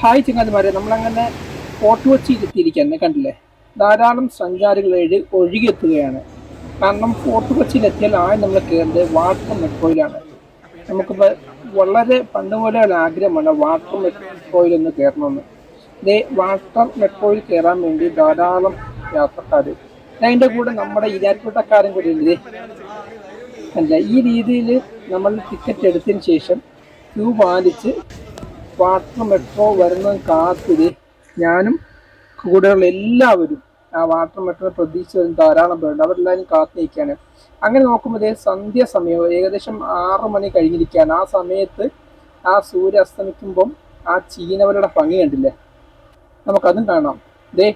Hi ചങ്ങാതിമാരെ നമ്മളങ്ങനെ fort കൊച്ചിയിൽ എത്തിയിരിക്കുകയാണ് കണ്ടില്ലേ? ധാരാളം സഞ്ചാരികൾ ഒഴുകിയെത്തുകയാണ്. കാരണം ഫോർട്ട് കൊച്ചിയിൽ എത്തിയാൽ ആദ്യം നമ്മൾ കയറുന്നത് വാട്ടർ മെട്രോയിലാണ്. നമുക്കിപ്പോൾ വളരെ പണ്ട് ഒരു ആഗ്രഹമാണ് വാട്ടർ മെട്രോയിൽ ഒന്ന് കയറണമെന്ന്. ഇതേ വാട്ടർ മെട്രോയിൽ കയറാൻ വേണ്ടി ധാരാളം യാത്രക്കാർ അതിന്റെ കൂടെ നമ്മുടെ ഇരാറ്റുപേട്ടക്കാരും കൂടി ഉണ്ട്. അല്ല ഈ രീതിയിൽ നമ്മൾ ടിക്കറ്റ് എടുത്തതിന് ശേഷം ക്യൂ പാലിച്ച് വാട്ടർ മെട്രോ വരുന്നത് കാത്തിരി. ഞാനും കൂടെയുള്ള എല്ലാവരും ആ വാട്ടർ മെട്രോ പ്രതീക്ഷിച്ച് വരുന്ന ധാരാളം പേരുണ്ട്. അവരെല്ലാവരും കാത്തു നിൽക്കുകയാണ് അങ്ങനെ നോക്കുമ്പോൾ സന്ധ്യ സമയം. ഏകദേശം ആറ് മണി കഴിഞ്ഞിരിക്കുകയാണ്. ആ സമയത്ത് ആ സൂര്യ അസ്തമിക്കുമ്പം ആ ചീനവരുടെ ഭംഗി കണ്ടില്ലേ? നമുക്കതും കാണാം. ദേ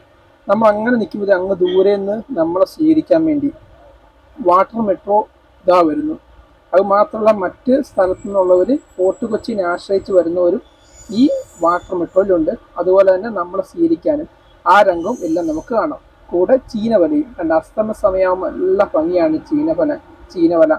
നമ്മൾ അങ്ങനെ നിൽക്കുമ്പോൾ അങ്ങ് ദൂരെ നിന്ന് നമ്മളെ സ്വീകരിക്കാൻ വേണ്ടി വാട്ടർ മെട്രോ ഇതാ വരുന്നു. അത് മാത്രമല്ല മറ്റ് സ്ഥലത്തു നിന്നുള്ളവർ ഫോർട്ട് കൊച്ചിനെ ആശ്രയിച്ച് വരുന്നവരും ഈ വാട്ടർ മെട്രോയിലുണ്ട്. അതുപോലെ തന്നെ നമ്മൾ സ്വീകരിക്കാനും ആ രംഗവും എല്ലാം നമുക്ക് കാണാം. കൂടെ ചീനവലയും. കണ്ട അസ്തമ സമയമാകുമ്പോൾ നല്ല ഭംഗിയാണ് ചീനവല ചീനവല.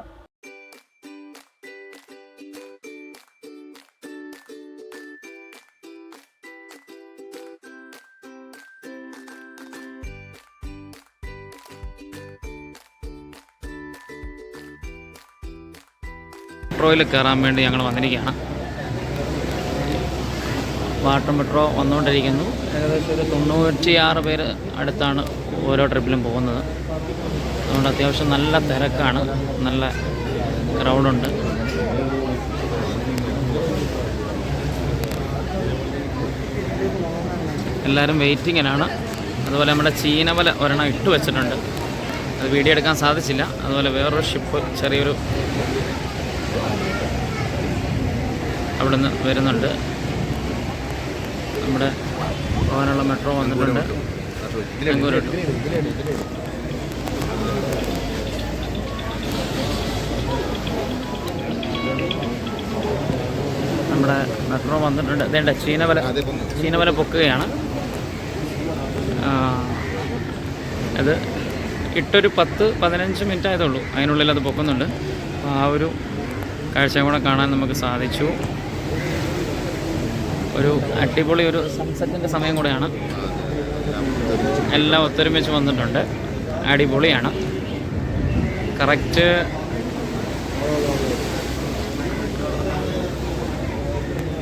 മെട്രോയിൽ കയറാൻ വേണ്ടി ഞങ്ങൾ വന്നിരിക്കുകയാണ്. വാട്ടർ മെട്രോ വന്നുകൊണ്ടിരിക്കുന്നു. ഏകദേശം ഒരു തൊണ്ണൂറ്റിയാറ് പേര് അടുത്താണ് ഓരോ ട്രിപ്പിലും പോകുന്നത്. അതുകൊണ്ട് അത്യാവശ്യം നല്ല തിരക്കാണ്. നല്ല ക്രൗഡുണ്ട് എല്ലാവരും വെയിറ്റിങ്ങിനാണ് അതുപോലെ നമ്മുടെ ചീനവല ഒരെണ്ണം ഇട്ട് വെച്ചിട്ടുണ്ട്. അത് വീഡിയോ എടുക്കാൻ സാധിച്ചില്ല. അതുപോലെ വേറൊരു ഷിപ്പ് ചെറിയൊരു അവിടുന്ന് വരുന്നുണ്ട്. നമ്മുടെ പോകാനുള്ള മെട്രോ വന്നിട്ടുണ്ട്. നമ്മുടെ മെട്രോ വന്നിട്ടുണ്ട്. ഇതേണ്ട ചീനവല ചീനവല പൊക്കുകയാണ്. അത് ഇട്ടൊരു പത്ത് പതിനഞ്ച് മിനിറ്റ് ആയതേ ഉള്ളൂ. അതിനുള്ളിൽ അത് പൊക്കുന്നുണ്ട്. ആ ഒരു കാഴ്ച കൂടെ കാണാൻ നമുക്ക് സാധിച്ചു. ഒരു അടിപൊളി ഒരു സൺസെറ്റിന്റെ സമയം കൂടെയാണ്. എല്ലാം ഒത്തൊരുമിച്ച് വന്നിട്ടുണ്ട്. അടിപൊളിയാണ്. കറക്റ്റ്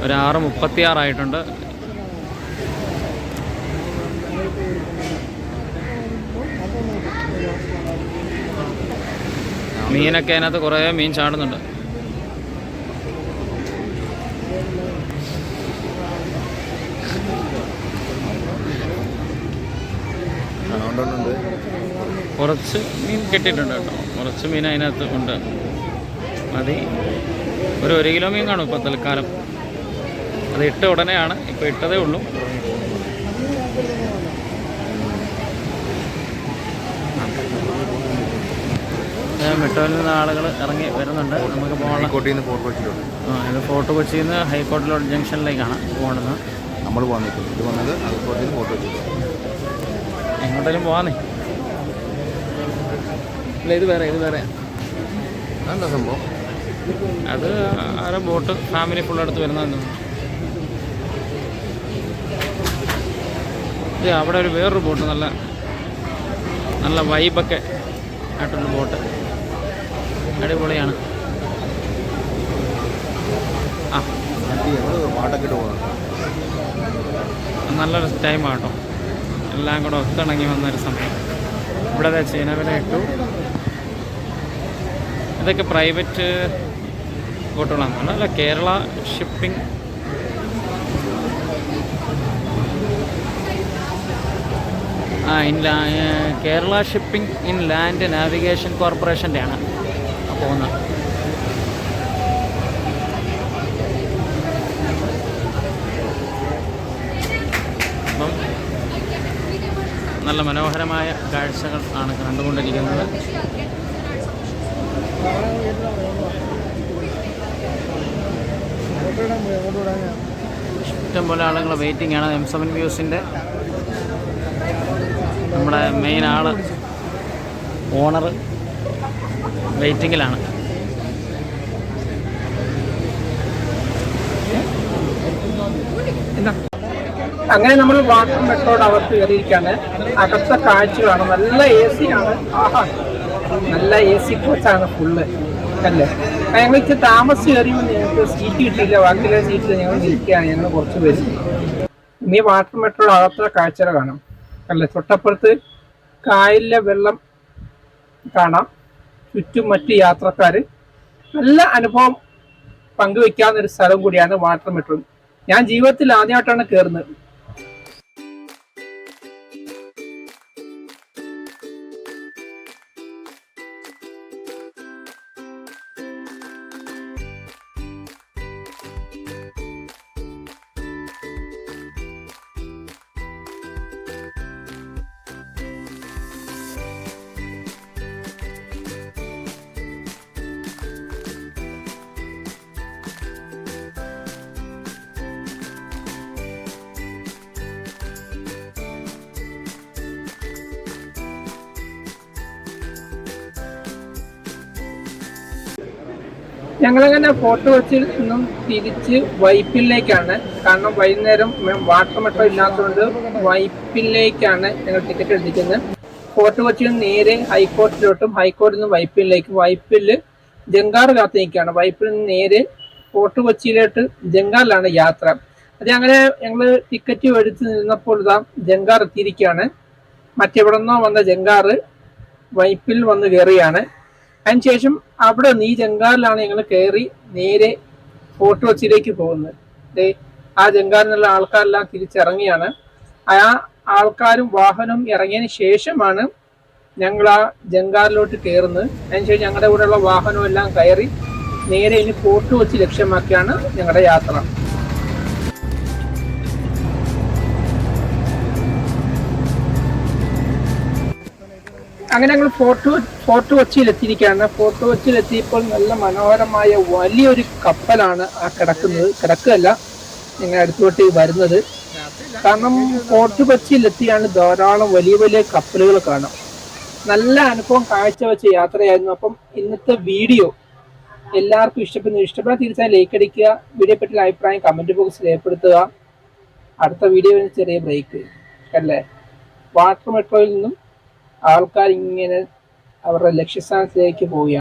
ഒരു ആറ് മുപ്പത്തിയാറായിട്ടുണ്ട് മീനൊക്കെ അതിനകത്ത് കുറേ മീൻ ചാടുന്നുണ്ട് ഉണ്ട് കുറച്ച് മീൻ കിട്ടിയിട്ടുണ്ട് കേട്ടോ. കുറച്ച് മീൻ അതിനകത്ത് ഉണ്ട്. മതി. ഒരു ഒരു കിലോ മീൻ കാണും ഇപ്പോൾ തൽക്കാലം. അത് ഇട്ട ഉടനെയാണ് ഇപ്പോൾ ഇട്ടതേ ഉള്ളൂ. മെട്രോയിൽ നിന്ന് ആളുകൾ ഇറങ്ങി വരുന്നുണ്ട്. നമുക്ക് പോകണം കോട്ടയിൽ നിന്ന് ഫോർട്ട് കൊച്ചിയിലോട്ട്. ആ, ഇത് ഫോർട്ട് കൊച്ചിയിൽ നിന്ന് ഹൈക്കോട്ടിലോട്ട് ജംഗ്ഷനിലേക്കാണ് പോകുന്നത് നമ്മൾ പോകാൻ നിൽക്കും ഇത് വന്നത് ഹൈക്കോട്ടിൽ നിന്ന് ഫോർട്ട് കൊച്ചിയിലോട്ട്. എങ്ങോട്ടേലും പോവാന്നേ. ഇല്ല ഇത് വേറെ ഇത് വേറെ. എന്താ സംഭവം? അത് ആരോ ബോട്ട് ഫാമിലി ഫുൾ അടുത്ത് വരുന്നതെന്ന്. ഇത് അവിടെ ഒരു വേറൊരു ബോട്ട് നല്ല നല്ല വൈബൊക്കെ ആയിട്ടുള്ള ബോട്ട്. അടിപൊളിയാണ്. ആ. നല്ലൊരു ടൈമാണ് ആട്ടോ എല്ലാം കൂടെ ഒത്തിണങ്ങി വന്നൊരു സമയം ഇവിടെ ചീനവില ഇട്ടു. ഇതൊക്കെ പ്രൈവറ്റ് ബോട്ടുകളാണ്. അല്ല കേരള ഷിപ്പിംഗ് ആ in Kerala shipping inland navigation കോർപ്പറേഷന്റെ ആണ് പോകുന്നത്. അപ്പം നല്ല മനോഹരമായ കാഴ്ചകൾ ആണ് കണ്ടുകൊണ്ടിരിക്കുന്നത്. ഇഷ്ടംപോലെ ആളുകൾ വെയിറ്റിംഗ് ആണ്. എം സെവൻ വ്യൂസിന്റെ നമ്മുടെ മെയിൻ ആൾ ഓണർ വെയിറ്റിങ്ങിലാണ് എന്താ? അങ്ങനെ നമ്മൾ വാട്ടർ മെട്രോയുടെ അകത്ത് കയറിയിരിക്കാണ് അകത്തെ കാഴ്ചകളാണ്. നല്ല എ സി ആണ്. ആഹാ. നല്ല എ സി കോച്ചാണ് ഫുള്ള് അല്ലേ അപ്പം ഞങ്ങൾ ഇച്ചിരി താമസിച്ച് കയറിയുമ്പോൾ ഞങ്ങൾക്ക് സീറ്റ് കിട്ടിയില്ല. ബാക്കിയുള്ള സീറ്റിൽ ഞങ്ങൾ നിൽക്കുകയാണ്. ഞങ്ങൾ കുറച്ച് പേര്. ഇനി വാട്ടർ മെട്രോയുടെ അകത്തെ കാഴ്ചകൾ കാണാം. അല്ലേ തൊട്ടപ്പുറത്ത് കായലിലെ വെള്ളം കാണാം. ചുറ്റും മറ്റ് യാത്രക്കാർ നല്ല അനുഭവം പങ്കുവെക്കാവുന്ന ഒരു സ്ഥലം കൂടിയാണ് വാട്ടർ മെട്രോ ഞാൻ ജീവിതത്തിൽ ആദ്യമായിട്ടാണ് കയറുന്നത് ഞങ്ങളങ്ങനെ ഫോർട്ട് വെച്ചിൽ നിന്നും തിരിച്ച് വൈപ്പിലേക്കാണ്. കാരണം വൈകുന്നേരം വാട്ടർ മെട്രോ ഇല്ലാത്തതുകൊണ്ട് വൈപ്പിലേക്കാണ് ഞങ്ങൾ ടിക്കറ്റ് എടുത്തിരിക്കുന്നത്. ഫോർട്ട് കൊച്ചിയിൽ നിന്ന് നേരെ ഹൈക്കോർട്ടിലോട്ടും ഹൈക്കോർട്ടിൽ നിന്ന് വൈപ്പിലേക്ക് വൈപ്പിൽ ജങ്കാർ കാത്തു നിൽക്കുകയാണ്. വൈപ്പിൽ നിന്ന് നേരെ ഫോർട്ട് കൊച്ചിയിലോട്ട് ജങ്കാറിലാണ് യാത്ര. അത് അങ്ങനെ ഞങ്ങൾ ടിക്കറ്റ് എടുത്ത് നിന്നപ്പോൾ ഇതാ ജങ്കാർ എത്തിയിരിക്കുകയാണ്. മറ്റെവിടെ നിന്നോ വന്ന ജംഗാർ വൈപ്പിൽ വന്ന് കയറിയാണ് അതിനുശേഷം അവിടെ നീ ജംഗാറിലാണ് ഞങ്ങൾ കയറി നേരെ ഫോർട്ട് കൊച്ചിയിലേക്ക് പോകുന്നത്. ദേ ആ നിന്നുള്ള ആൾക്കാരെല്ലാം തിരിച്ചിറങ്ങിയാണ്. ആ ആൾക്കാരും വാഹനവും ഇറങ്ങിയതിന് ശേഷമാണ് ഞങ്ങൾ ആ ജംഗാറിലോട്ട് കയറുന്നത്. അതിനുശേഷം ഞങ്ങളുടെ കൂടെയുള്ള വാഹനവും എല്ലാം കയറി നേരെ ഇനി ഫോർട്ട് കൊച്ചി ലക്ഷ്യമാക്കിയാണ് ഞങ്ങളുടെ യാത്ര. അങ്ങനെ ഞങ്ങൾ ഫോർട്ട് ഫോർട്ട് കൊച്ചിയിൽ എത്തിയിരിക്കുകയാണ് ഫോർട്ട് കൊച്ചിയിൽ എത്തിയപ്പോൾ നല്ല മനോഹരമായ വലിയൊരു കപ്പലാണ് ആ കിടക്കുന്നത്. കിടക്കുകയല്ല ഞങ്ങൾ അടുത്തോട്ട് വരുന്നത്. കാരണം ഫോർട്ട് കൊച്ചിയിൽ എത്തിയാണ് ധാരാളം വലിയ വലിയ കപ്പലുകൾ കാണാം. നല്ല അനുഭവം കാഴ്ചവെച്ച യാത്രയായിരുന്നു. അപ്പം ഇന്നത്തെ വീഡിയോ എല്ലാവർക്കും ഇഷ്ടപ്പെടുന്നു ഇഷ്ടപ്പെടാൻ തീർച്ചയായും ലൈക്ക് അടിക്കുക വീഡിയോ പറ്റിയ അഭിപ്രായം കമന്റ് ബോക്സിൽ രേഖപ്പെടുത്തുക. അടുത്ത വീഡിയോയിൽ ചെറിയ ബ്രേക്ക് അല്ലേ? വാട്ടർ മെട്രോയിൽ നിന്നും ആൾക്കാർ ഇങ്ങനെ അവരുടെ ലക്ഷ്യസ്ഥാനത്തിലേക്ക് പോവുകയാണ്.